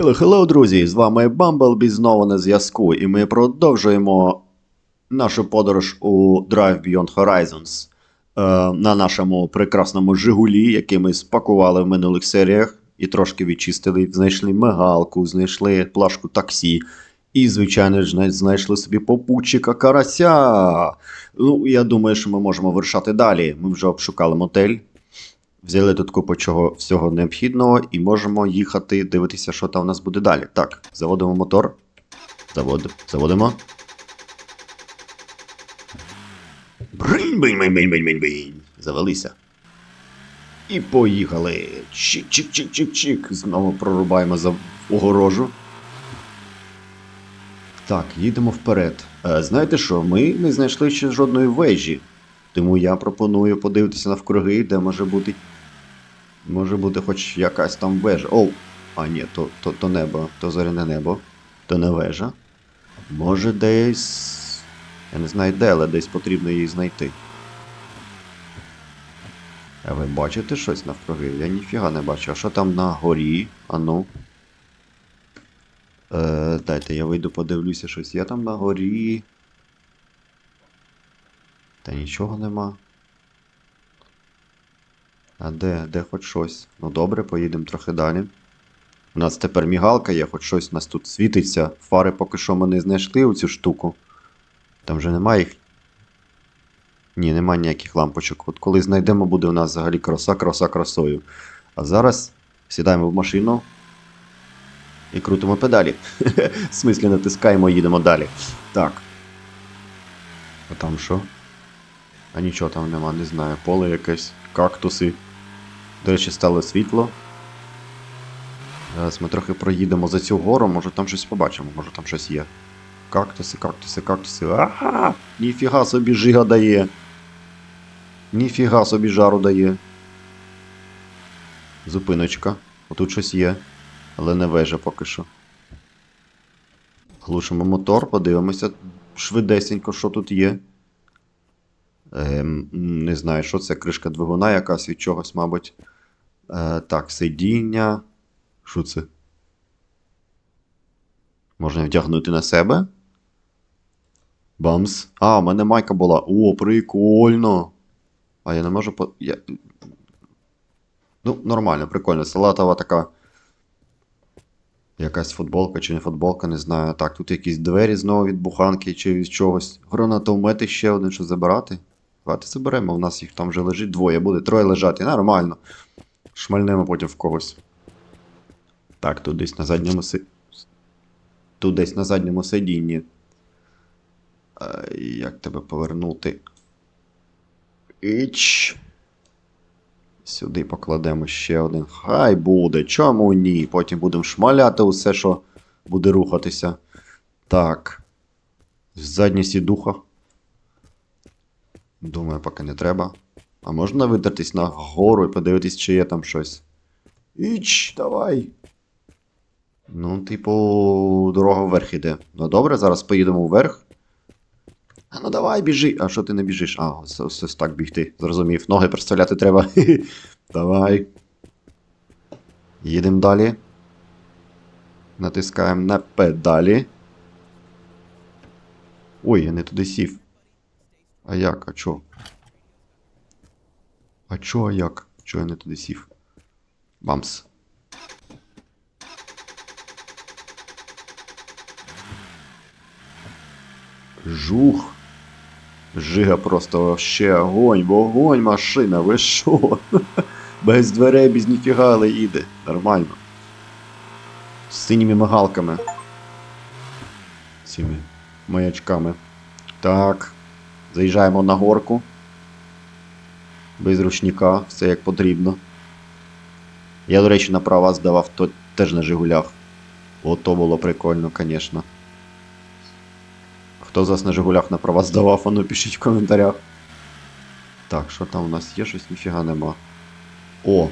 Hello, друзі! З вами Bumblebee знову на зв'язку, і ми продовжуємо нашу подорож у Drive Beyond Horizons е, на нашому прекрасному Жигулі, який ми спакували в минулих серіях і трошки відчистили. Знайшли мигалку, знайшли плашку таксі. І, звичайно ж, знайшли собі попутчика карася. Ну, я думаю, що ми можемо вирушати далі. Ми вже обшукали мотель. Взяли тут купу чого всього необхідного і можемо їхати дивитися, що там у нас буде далі. Так, заводимо мотор. Завод... Заводимо. Завелися. І поїхали. Чик-чик-чик-чик-чик. Знову прорубаємо за огорожу. Так, їдемо вперед. Е, знаєте що, ми не знайшли ще жодної вежі. Тому я пропоную подивитися навкруги, де може бути. Може бути хоч якась там вежа. Оу! А ні, то, то, то небо, то зоряне небо, то не вежа. Може десь. Я не знаю де, але десь потрібно її знайти. А ви бачите щось навкруги? Я ніфіга не бачу. А що там на горі? Ану. Е, дайте я вийду подивлюся щось. Я там на горі. Та нічого нема. А де, де хоч щось? Ну добре, поїдемо трохи далі. У нас тепер мігалка є, хоч щось у нас тут світиться. Фари поки що ми не знайшли у цю штуку. Там вже немає їх. Ні, нема ніяких лампочок. От коли знайдемо, буде у нас взагалі краса, краса красою. А зараз сідаємо в машину і крутимо педалі. В смислі натискаємо і їдемо далі. Так. А там що? А нічого там нема, не знаю. Поле якесь, кактуси. До речі, стало світло. Зараз ми трохи проїдемо за цю гору, може там щось побачимо, може там щось є. Кактуси, кактуси, кактуси. Ага! Ніфіга собі жига дає. Ніфіга собі жару дає. Зупиночка. Отут щось є. Але не вежа поки що. Глушимо мотор, подивимося швидесенько, що тут є. Ем, не знаю, що це кришка двигуна якась від чогось, мабуть. Е, так, сидіння. Що це? Можна вдягнути на себе? Бамс. А, у мене майка була. О, прикольно. А я не можу по. Я... Ну, нормально, прикольно. Салатова така. Якась футболка чи не футболка, не знаю. Так, тут якісь двері знову від буханки чи від чогось. Гранатомети ще один, що забирати. Давайте заберемо, у нас їх там вже лежить двоє, буде троє лежати. Нормально. Шмальнемо потім в когось. Так, тут десь на задньому си... Тут десь на задньому сидінні. Е, як тебе повернути? Іч. Сюди покладемо ще один. Хай буде, чому ні? Потім будемо шмаляти усе, що буде рухатися. Так. Задня сідуха. Думаю, поки не треба. А можна видертись на гору і подивитись, чи є там щось. Іч, давай. Ну, типу, дорога вверх іде. Ну добре, зараз поїдемо вверх. А ну давай, біжи. А що ти не біжиш? А, ось, ось, ось так бігти. Зрозумів. Ноги представляти треба. Давай. Їдемо далі. Натискаємо на педалі. Ой, я не туди сів. А як? А чо? А чо, а як? Чо я не туди сів? Бамс. Жух. Жига просто вообще огонь, вогонь машина, ви що? Без дверей, без ніфіга, але їде. Нормально. З синіми мигалками. Цими маячками. Так. Заїжджаємо на горку. Без ручника, все як потрібно. Я, до речі, на права здавав то теж на Жигулях. Ото було прикольно, звісно. Хто з вас на Жигулях на права здавав, а ну пишіть в коментарях. Так, що там у нас є? Щось ніфіга нема. О!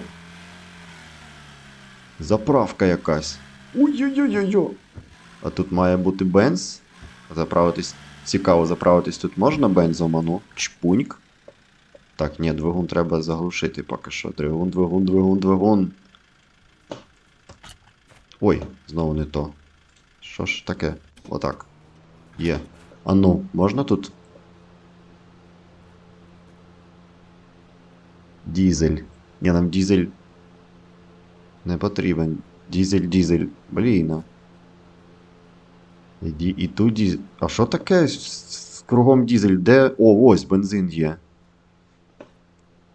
Заправка якась. Ой-ой-ой-ой-ой. А тут має бути бенз. Заправитись. Цікаво, заправитись тут можна бензом, а ну. Чпуньк. Так, ні, двигун треба заглушити поки що. Двигун, двигун, двигун, двигун. Ой, знову не то. Що ж таке? Отак. Є. А ну, можна тут? Дізель. Ні, нам дізель. Не потрібен. Дізель, дізель. Блін. І, і тут дізель. А що таке з, кругом дізель? Де. О, ось бензин є.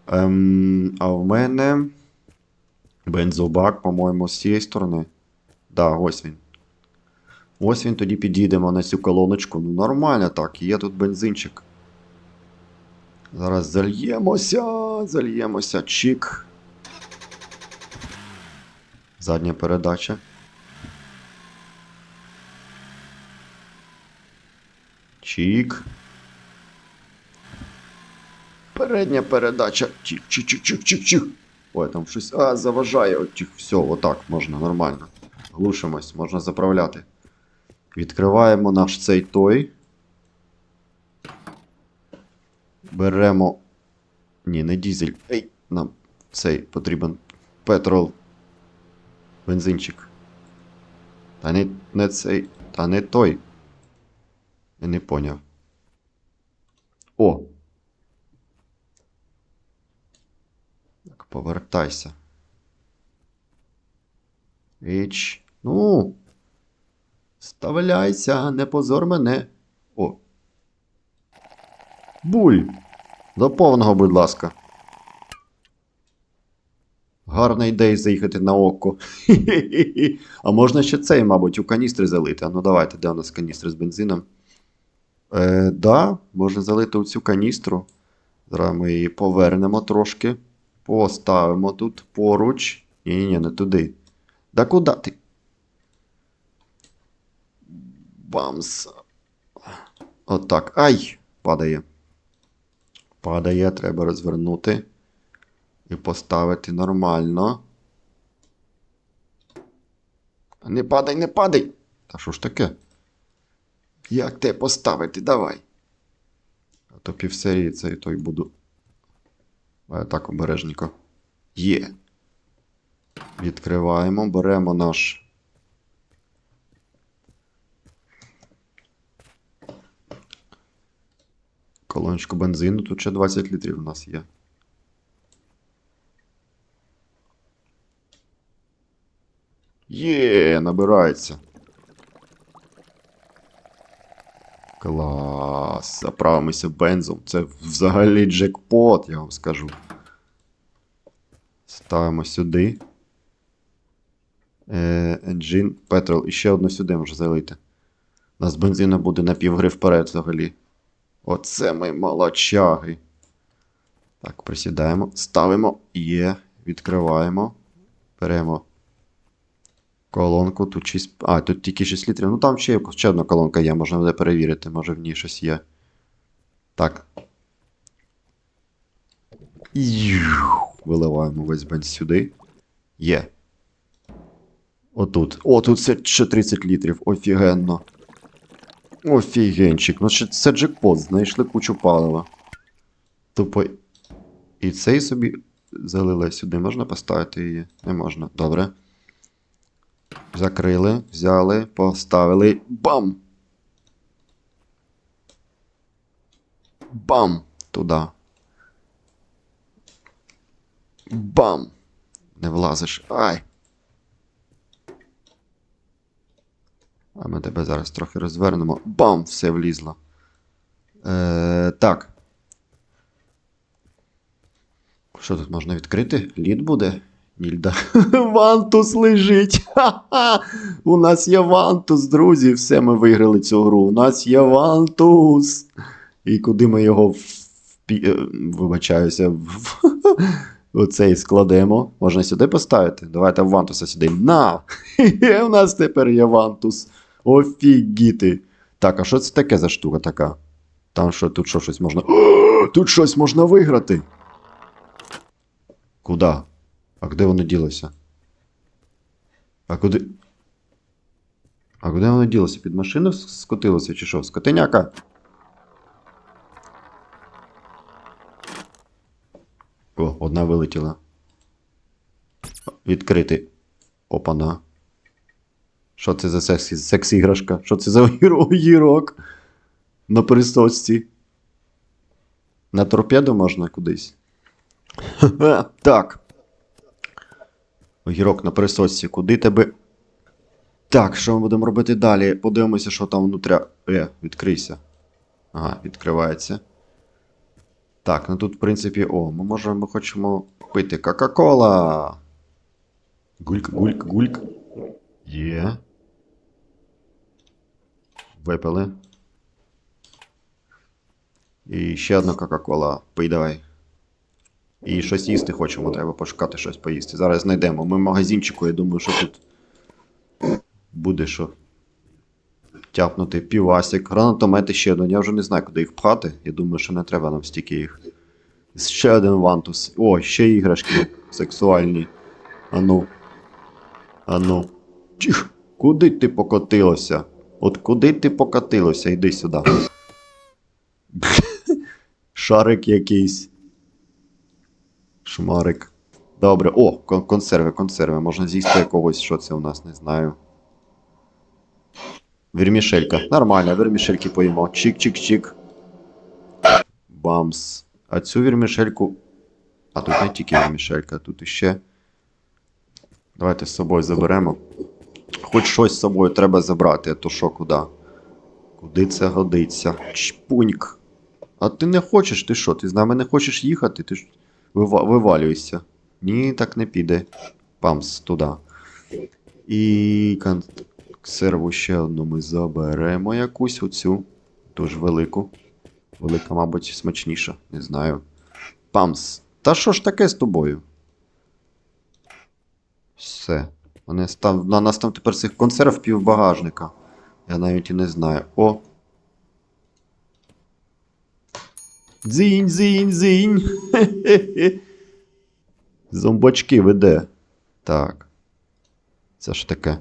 Ем, а в мене. Бензобак, по-моєму, з цієї сторони. Да, ось він. Ось він тоді підійдемо на цю колоночку. Ну, нормально так, є тут бензинчик. Зараз зальємося, зальємося. Чик. Задня передача. Чик. Передня передача. Чик, чик, чик, чик, чик, чик. Ой, там щось. А, заважає. От, чик. Все, отак можна, нормально. Глушимось, можна заправляти. Відкриваємо наш цей той. Беремо. Ні, не дізель. Ей, нам цей потрібен петрол. Бензинчик. Та не, не цей. Та не той. Не поняв. О! Так, повертайся. Іч. Ну. Вставляйся, не позор мене. О. Буль. До повного, будь ласка. Гарна ідея заїхати на око. А можна ще цей, мабуть, у каністри залити. А ну давайте, де у нас каністри з бензином? Е, да, можна залити у цю каністру. Зараз ми її повернемо трошки. Поставимо тут поруч. Ні-ні, не туди. Да куди ти? Бамс. Отак. Ай! Падає. Падає, треба розвернути. І поставити нормально. Не падай, не падай! Та що ж таке? Як те поставити? Давай. А то півсерії цей той буду. А так обережненько. Є. Відкриваємо, беремо наш. Колоночку бензину. Тут ще 20 літрів у нас є. Є, набирається. Клас. Заправимося бензом. Це взагалі джекпот, я вам скажу. Ставимо сюди. Е, Engine, Petrol. І ще одну сюди може залити. У нас бензина буде на півгри вперед взагалі. Оце ми молочаги. Так, присідаємо. Ставимо. Є. Відкриваємо. Беремо колонку. Тут 6. А, тут тільки 6 літрів. Ну там ще, ще одна колонка є, можна буде перевірити. Може в ній щось є. Так. Виливаємо весь бенз сюди. Є. Отут. О, тут ще 30 літрів. Офігенно. Офігенчик. Ну це джекпот, знайшли кучу палива. Тупо. І цей собі залили сюди. Можна поставити її? Не можна. Добре. Закрили, взяли, поставили. Бам! Бам! Туди. Бам! Не влазиш. Ай! А ми тебе зараз трохи розвернемо. Бам! Все влізло. Е, так. Що тут можна відкрити? Лід буде? Нільда. Вантус лежить. Ха-ха! У нас є Вантус, друзі. Все, ми виграли цю гру. У нас є Вантус. І куди ми його впі... е, вибачаюся, оцей складемо. Можна сюди поставити? Давайте Вантуса сюди. На! У нас тепер є Вантус. Офігіти. Так, а що це таке за штука така? Там що, тут що щось можна. Тут щось можна виграти. Куда? А куди воно ділося? А куди. А куди воно ділося? Під машину скотилося чи що? Скотиняка? О, одна вилетіла. Відкрити. Опана. Що це за секс, секс-іграшка? Що це за огірок? На пересочці. На торпеду можна кудись. Так. Огірок на пересочці. Куди тебе. Так, що ми будемо робити далі? Подивимося, що там внутря. Е, відкрийся. Ага, відкривається. Так, ну тут, в принципі, о, ми можемо, ми хочемо пити Кока-Кола. Гульк, гульк, гульк. Є. Випили. І ще одна Кока-Кола. Пий давай. І щось їсти хочемо, треба пошукати щось поїсти. Зараз знайдемо. Ми в магазинчику, я думаю, що тут буде що. Тяпнути півасик, гранатомети ще один. Я вже не знаю, куди їх пхати. Я думаю, що не треба нам стільки їх. Ще один вантус. О, ще іграшки сексуальні. Ану. Ану. Чих, куди ти покотилося? От куди ти покотилося? Йди сюди. Шарик якийсь. Шмарик. Добре. О, консерви, консерви. Можна з'їсти якогось, що це у нас, не знаю. Вермішелька. Нормально, вермішельки поїмо. Чик-чик-чик. Бамс. А цю вермішельку. А тут не тільки вермішелька, тут іще. Давайте з собою заберемо. Хоч щось з собою треба забрати, а то що куди? Куди це годиться? Чпуньк. А ти не хочеш, ти що? Ти з нами не хочеш їхати? Ти ж вива- вивалюєшся. Ні, так не піде. Памс, туди. І консерву ще одну ми заберемо якусь оцю. Дуже велику. Велика, мабуть, смачніша, не знаю. Памс. Та що ж таке з тобою? Все. Вони став... На нас там тепер цих консерв пів багажника. Я навіть і не знаю. О. Дзінь, дзінь, дзінь. Хе-хе-хе. Зомбачки веде. Так. Це ж таке.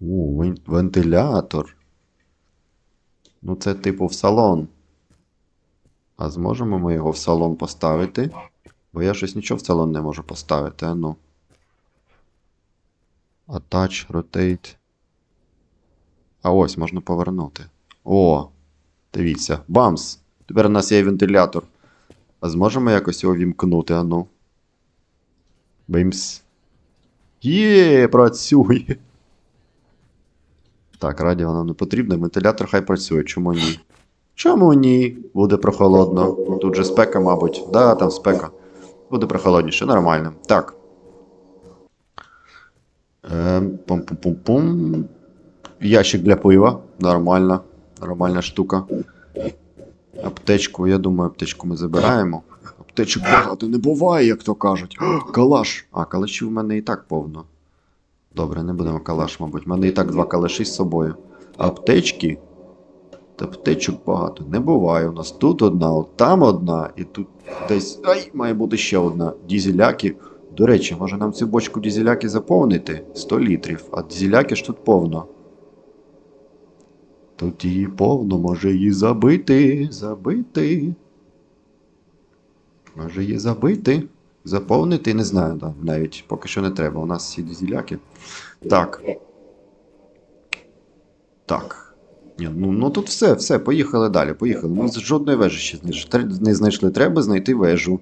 О, вентилятор. Ну, це типу в салон. А зможемо ми його в салон поставити? Бо я щось нічого в салон не можу поставити, а ну. Attach, rotate. А ось можна повернути. О! Дивіться. Бамс! Тепер у нас є вентилятор. А зможемо якось його вімкнути, а ну. Бимс. Є, працює. Так, радіо нам не потрібно. Вентилятор хай працює. Чому ні? Чому ні? Буде прохолодно. Тут же спека, мабуть. Да, там спека. Буде прохолодніше, нормально. Так. Ем, Пум-пум-пум-пум. Ящик для пива. Нормально. Нормальна штука. Аптечку, я думаю, аптечку ми забираємо. Аптечок багато не буває, як то кажуть. Калаш. А, калашів в мене і так повно. Добре, не будемо калаш, мабуть. У мене і так два калаші з собою. Аптечки. Та аптечок багато. Не буває. У нас тут одна, от там одна, і тут десь. Ай, має бути ще одна. Дізеляки. До речі, може нам цю бочку дізеляки заповнити? 100 літрів, а дізеляки ж тут повно. Тут її повно, може її забити, забити. Може її забити, заповнити, не знаю, да, навіть поки що не треба. У нас всі дізеляки. Так. Так. Ні, ну, ну тут все, все, поїхали далі. Поїхали. Ми з жодної вежі ще не знайшли. Треба знайти вежу.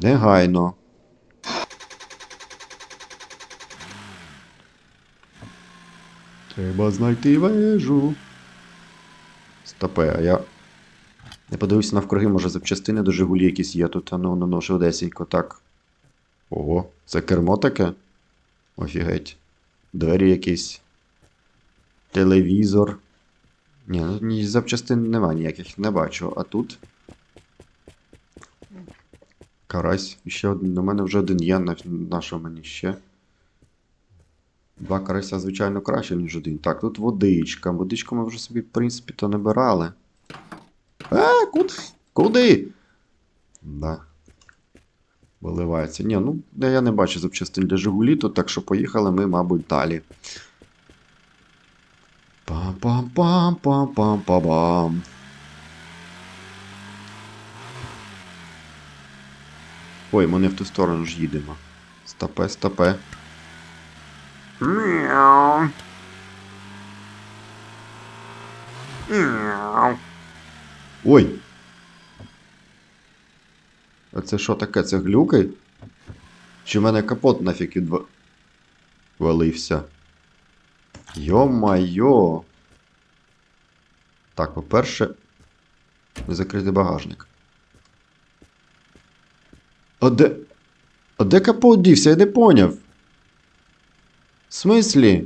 Негайно. Треба знайти вежу. Стопе, а я. Не подивився навкруги, може запчастини до Жигулі якісь є тут, а ну, ну, ну, швидесенько, так. Ого, це кермо таке? Офігеть. Двері якісь. Телевізор. Ні, ну ні, запчастин нема ніяких, не бачу. А тут. Карась. Ще один. У мене вже один є, на що мені ще. Два карася, звичайно, краще, ніж один. Так, тут водичка. Водичку ми вже собі, в принципі, то набирали. А, куди? Куди? Да. Виливається. Ні, ну я не бачу запчастин для Жигулі тут, так що поїхали ми, мабуть, далі. Пам-пам-пам-пам-пам-пам. Ой, ми не в ту сторону ж їдемо. Стопе, стопе. Мяу. Мяу. Ой. А це що таке? Це глюки? Чи в мене капот нафіг відвалився? Йо-майо. Так, по-перше, не закрити багажник. А де. А де капот дівся? Я не поняв. В смислі?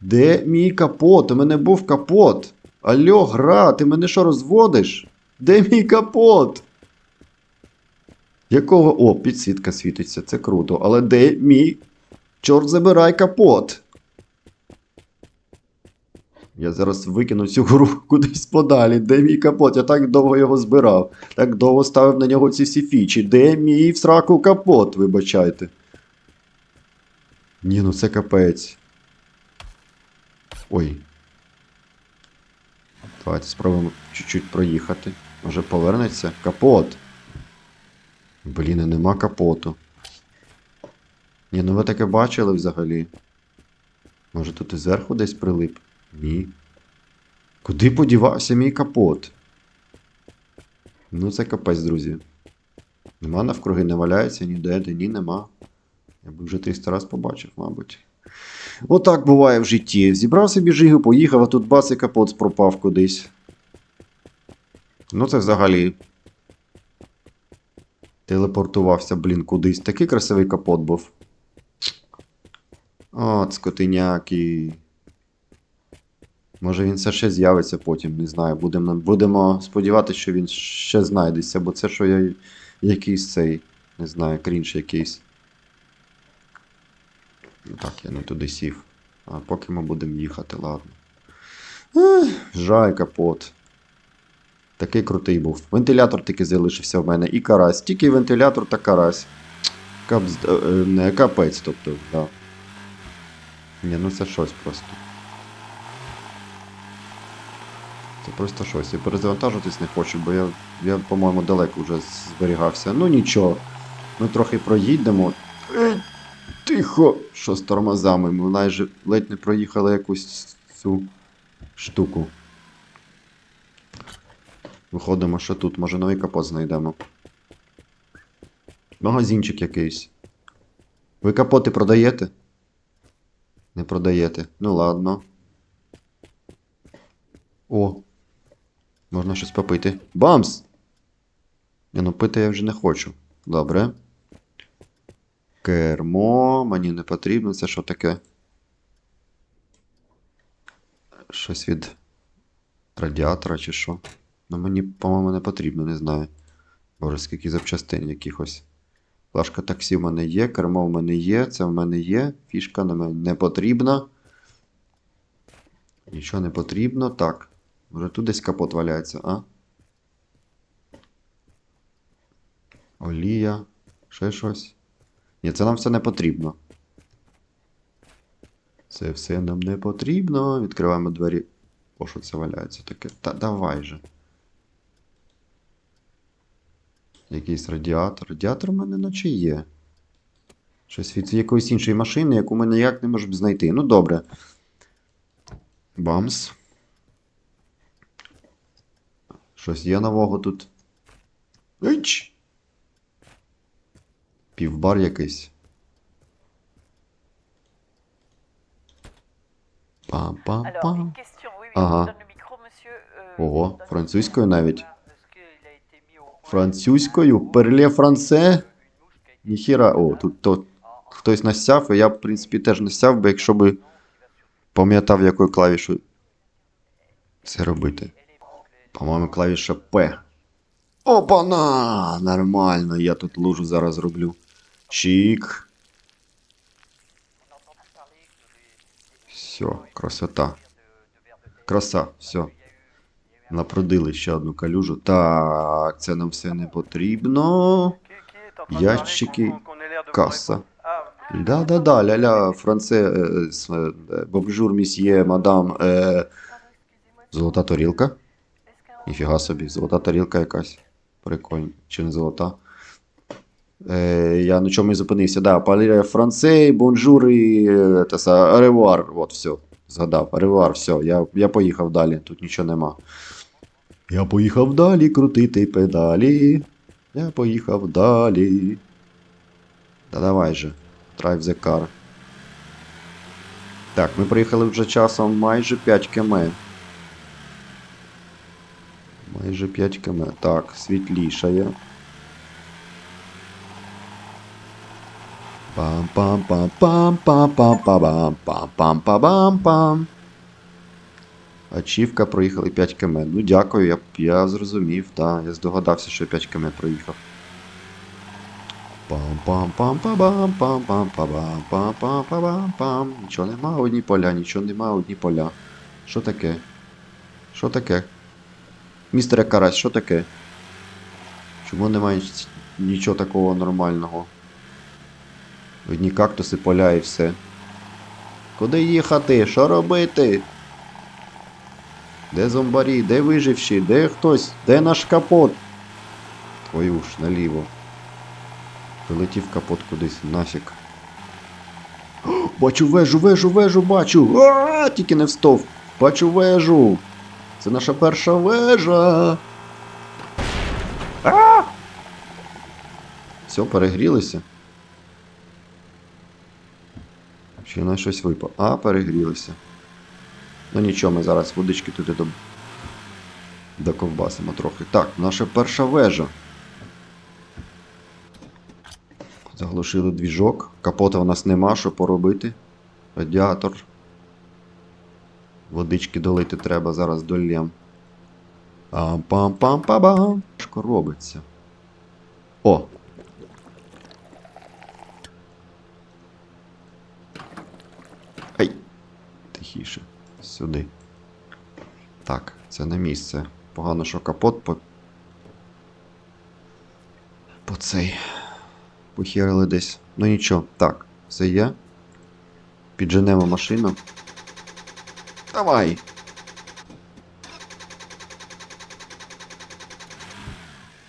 Де мій капот? У мене був капот. Алло, гра, ти мене що розводиш? Де мій капот? Якого. О, підсвітка світиться, це круто. Але де мій? Чорт забирай капот. Я зараз викину цю гру кудись подалі. Де мій капот? Я так довго його збирав. Так довго ставив на нього ці всі фічі. Де мій в сраку капот, вибачайте. Ні, ну це капець. Ой. Давайте спробуємо чуть-чуть проїхати. Може повернеться? Капот. Блін, нема капоту. Ні, ну ви таке бачили взагалі. Може тут і зверху десь прилип? Ні. Куди подівався мій капот? Ну, це капець, друзі. Нема навкруги, не валяється ніде, де ні, нема. Я б вже 300 раз побачив, мабуть. Отак буває в житті. Зібрав собі жигу, поїхав, а тут бац і капот пропав кудись. Ну, це взагалі. Телепортувався, блін, кудись. Такий красивий капот був. От, скотиняки. Може він все ще з'явиться потім, не знаю. Будемо, будемо сподіватися, що він ще знайдеться, бо це що я якийсь цей, не знаю, крінж якийсь. Так, я не туди сів. А поки ми будемо їхати, ладно. Жаль, капот. Такий крутий був. Вентилятор тільки залишився в мене і карась. Тільки вентилятор та карась. Капз... е, не, капець, тобто, да. Ні, ну це щось просто. Це просто щось. Я перезавантажуватись не хочу, бо я, я по-моєму, далеко вже зберігався. Ну нічого. Ми трохи проїдемо. Тихо! Що з тормозами? Ми майже ледь не проїхали якусь цю штуку. Виходимо, що тут, може новий капот знайдемо. Магазинчик якийсь. Ви капоти продаєте? Не продаєте. Ну ладно. О. Можна щось попити. Бамс! Ні, ну пити я вже не хочу. Добре. Кермо, мені не потрібно. Це що таке? Щось від радіатора чи що? Ну мені, по-моєму, не потрібно, не знаю. Боже, скільки запчастин якихось. Флажка таксі в мене є, кермо в мене є, це в мене є, фішка на мене не потрібна. Нічого не потрібно. Так. Може тут десь капот валяється, а? Олія. Ще щось. Ні, це нам все не потрібно. Це все нам не потрібно. Відкриваємо двері. О, що це валяється таке? Та давай же. Якийсь радіатор. Радіатор в мене наче є. Щось від якоїсь іншої машини, яку ми ніяк не можемо знайти. Ну, добре. Бамс. Щось є нового тут. Ич! Півбар якийсь. Oui, Ага. Euh, Ого, французькою навіть. Французькою? Перле франце? Ніхіра. О, тут то хтось насяв, і я, в принципі, теж насяв би, якщо би пам'ятав, якою клавішою це робити. По-моєму, клавіша П. Опана! Нормально, я тут лужу зараз роблю. Чик. Все, красота. Краса, все. Напродили ще одну калюжу. Так, це нам все не потрібно. Ящики, каса. Да-да-да, ля-ля, франце, е, е, місьє, мадам. Е, золота тарілка. Ніфіга собі, золота тарілка якась. Прикольно. Чи не золота? Е, я на чому і зупинився. Да, Паліре Францей, бонжур і е, ревуар. От, все. Згадав. Ревуар, все. Я, я поїхав далі, тут нічого нема. Я поїхав далі крутити педалі. Я поїхав далі. Та давай же. Drive the car. Так, ми приїхали вже часом майже 5 км. Майже 5 км. Так, світлішає. Пам пам пам пам пам пам пам пам пам пам пам Ачівка проїхали 5 км. Ну дякую, я, я зрозумів, так. Я здогадався, що 5 км проїхав. пам пам пам пам пам пам пам пам пам пам пам пам Нічого нема, одні поля, нічого нема, одні поля. Що таке? Що таке? Містере Карась, що таке? Чому немає нічого такого нормального? Одні кактуси, поля і все. Куди їхати? Що робити? Де зомбарі? Де виживші? Де хтось? Де наш капот? Твою ж наліво. Прилетів капот кудись, нафіг. О, Бачу вежу, вежу, вежу, бачу. А, тільки не встов. Бачу вежу. Це наша перша вежа. А! Все, перегрілися. Ще на щось випало. А, перегрілися. Ну нічого, ми зараз водички туди до... доковбасимо трохи. Так, наша перша вежа. Заглушили двіжок. Капота у нас нема, що поробити. Радіатор. Водички долити треба, зараз долєм. Пам-пам-пам-па-бам. Що робиться? О! Тихіше. Сюди. Так, це не місце. Погано, що капот по. По цей. Похерили десь. Ну нічого. Так, все є. Підженемо машину. Давай!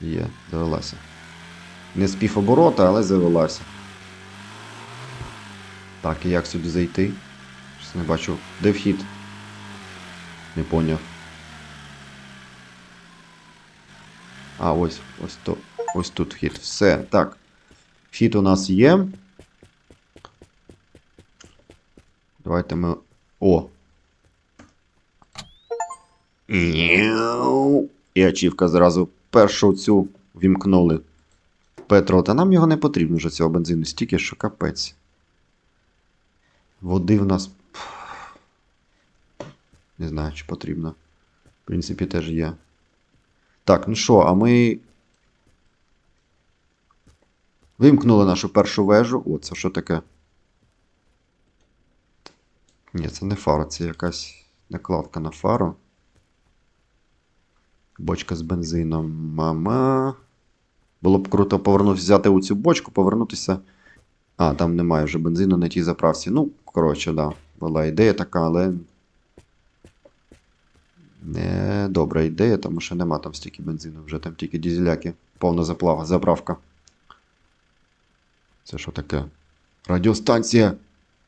Є, завелася. Не з півоборота, але завелася. Так, і як сюди зайти? Не бачу. Де вхід? Не поняв. А, ось, ось то. Ось тут вхід. Все. Так. Вхід у нас є. Давайте ми. О! І ачівка зразу першу цю вімкнули. Петро, та нам його не потрібно вже цього бензину, стільки, що капець. Води в нас. Не знаю, чи потрібно. В принципі, теж є. Так, ну що, а ми. Вимкнули нашу першу вежу. О, це що таке? Ні, це не фара, це якась накладка на фару. Бочка з бензином. Мама. Було б круто повернутися, взяти у цю бочку, повернутися. А, там немає вже бензину на тій заправці. Ну, коротше, да. Була ідея така, але. Добра ідея, тому що нема там стільки бензину, вже там тільки дізеляки. Повна заплава, заправка. Це що таке? Радіостанція.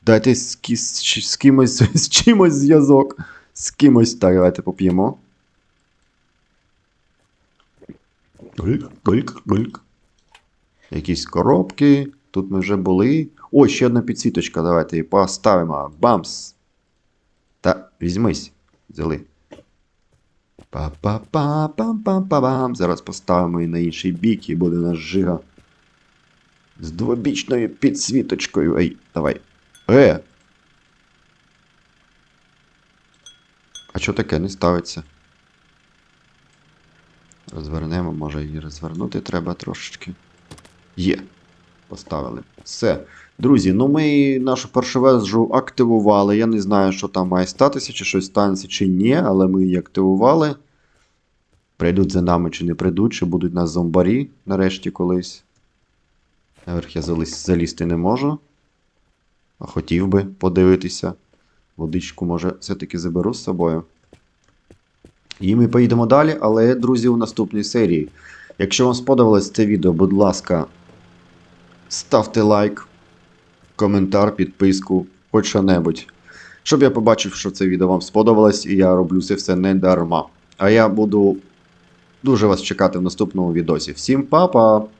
Дайте з, кі- з, кимось з чимось зв'язок. З кимось. Так, давайте поп'ємо. Якісь коробки. Тут ми вже були. О, ще одна підсвіточка. Давайте її поставимо. Бамс. Та візьмись. Взяли. Па-па-па-пам-пам-па-бам. Зараз поставимо її на інший бік і буде наш жига. З двобічною підсвіточкою. Ей, давай. Е! А що таке не ставиться? Розвернемо, може її розвернути треба трошечки. Є. Поставили. Все. Друзі, ну ми нашу першу вежу активували. Я не знаю, що там має статися, чи щось станеться, чи ні, але ми її активували. Прийдуть за нами чи не прийдуть, чи будуть нас зомбарі нарешті колись. Наверх я залізти не можу. А хотів би подивитися. Водичку, може, все-таки заберу з собою. І ми поїдемо далі, але, друзі, у наступній серії. Якщо вам сподобалось це відео, будь ласка, ставте лайк, коментар, підписку, хоч що-небудь. Щоб я побачив, що це відео вам сподобалось, і я роблю це все не дарма. А я буду дуже вас чекати в наступному відосі. Всім па-па!